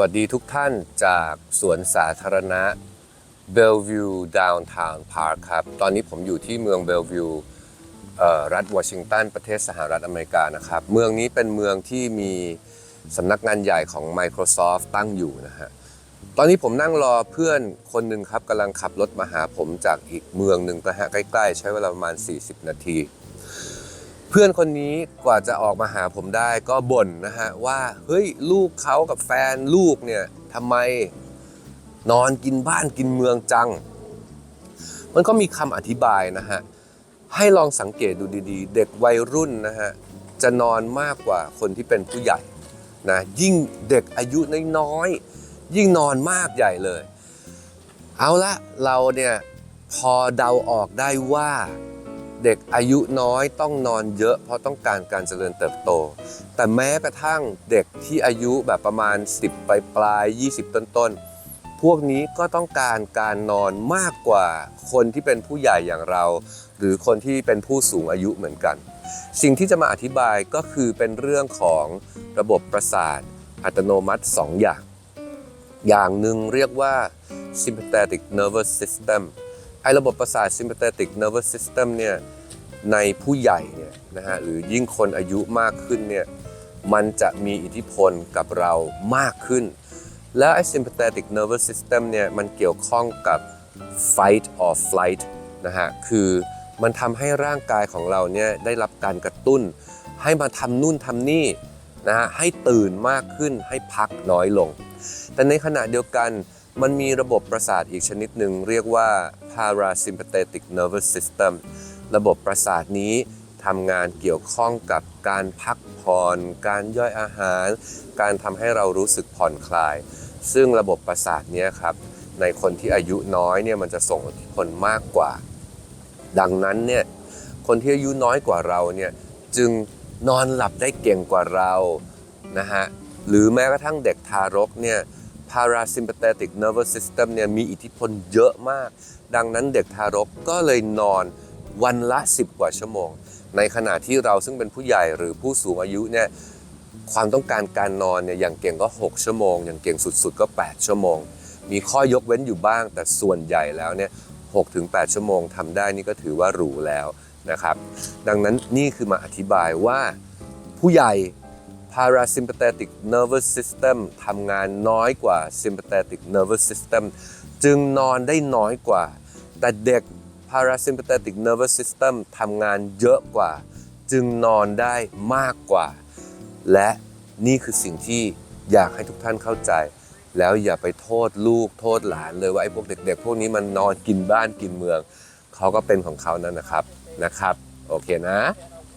วัสดีทุกท่านจากสวนสาธารณะ Bellevue Downtown Park ครับ ตอนนี้ผมอยู่ที่เมือง Bellevue รัฐวอชิงตัน ประเทศสหรัฐอเมริกานะครับ เมืองนี้เป็นเมืองที่มีสำนักงานใหญ่ของ Microsoft ตั้งอยู่นะฮะ ตอนนี้ผมนั่งรอเพื่อนคนหนึ่งครับกำลังขับรถมาหาผมจากอีกเมืองหนึ่งนะฮะ ใกล้ๆ ใช้เวลาประมาณ 40 นาที เพื่อนคนนี้กว่าจะออกมาหาผมได้ก็บ่นนะฮะว่าเฮ้ยลูกเขากับแฟนลูกเนี่ยทำไมนอนกินบ้านกินเมืองจัง มันก็มีคำอธิบายนะฮะให้ลองสังเกตดูดีๆ เด็กวัยรุ่นนะฮะจะนอนมากกว่าคนที่เป็นผู้ใหญ่นะยิ่งเด็กอายุน้อยๆยิ่งนอนมากใหญ่เลย เอาละเราเนี่ยพอเดาออกได้ว่า เด็กอายุน้อยต้องนอนเยอะเพราะต้องการการเจริญเติบโต แต่แม้กระทั่งเด็กที่อายุแบบประมาณ 10ปลายปลาย20 ต้นต้นๆพวกนี้ก็ต้องการการนอนมากกว่าคนที่เป็นผู้ใหญ่อย่างเรา หรือคนที่เป็นผู้สูงอายุเหมือนกัน สิ่งที่จะมาอธิบายก็คือเป็นเรื่องของระบบประสาทอัตโนมัติ 2 อย่าง อย่างหนึ่งเรียกว่า sympathetic nervous system อระบบประสาท sympathetic nervous system เนี่ยในผู้ใหญ่เนี่ยนะฮะหรือยิ่งคนอายุมากขึ้นเนี่ยมันจะมีอิทธิพลกับเรามากขึ้น แล้วไอ้ sympathetic nervous system เนี่ยมันเกี่ยวข้องกับ fight or flight นะฮะคือมันทำให้ร่างกายของเราเนี่ยได้รับการกระตุ้น ให้มาทำนู่นทำนี่นะฮะให้ตื่นมากขึ้นให้พักน้อยลง แต่ในขณะเดียวกัน มันมีระบบประสาทอีกชนิดหนึ่งเรียกว่า parasympathetic nervous system ระบบประสาทนี้ทำงานเกี่ยวข้องกับการพักผ่อน การย่อยอาหาร การทำให้เรารู้สึกผ่อนคลาย ซึ่งระบบประสาทนี้ครับ ในคนที่อายุน้อยเนี่ยมันจะส่งอิทธิพลมากกว่า ดังนั้นเนี่ยคนที่อายุน้อยกว่าเราเนี่ยจึงนอนหลับได้เก่งกว่าเรานะฮะหรือแม้กระทั่งเด็กทารกเนี่ย parasympathetic nervous system เนี่ยมีอิทธิพลเยอะมาก ดังนั้นเด็กทารกก็เลยนอนวันละ 10 กว่าชั่วโมง ในขณะที่เราซึ่งเป็นผู้ใหญ่หรือผู้สูงอายุเนี่ยความต้องการการนอนเนี่ยอย่างเก่งก็ 6 ชั่วโมง อย่างเก่งสุดๆก็ 8 ชั่วโมง มีข้อยกเว้นอยู่บ้าง แต่ส่วนใหญ่แล้วเนี่ย6ถึง8ชั่วโมงทำได้นี่ก็ถือว่าหรูแล้วนะครับ ดังนั้นนี่คือมาอธิบายว่าผู้ใหญ่ parasympathetic nervous system ทำงานน้อยกว่า sympathetic nervous system จึงนอนได้น้อยกว่า แต่เด็ก parasympathetic nervous system ทำงานเยอะกว่า จึงนอนได้มากกว่า และนี่คือสิ่งที่อยากให้ทุกท่านเข้าใจ แล้วอย่าไปโทษลูกโทษหลานเลยว่าไอ้พวกเด็ก ๆ พวกนี้มันนอนกินบ้านกินเมือง เขาก็เป็นของเขานั่นนะครับนะครับ โอเคนะ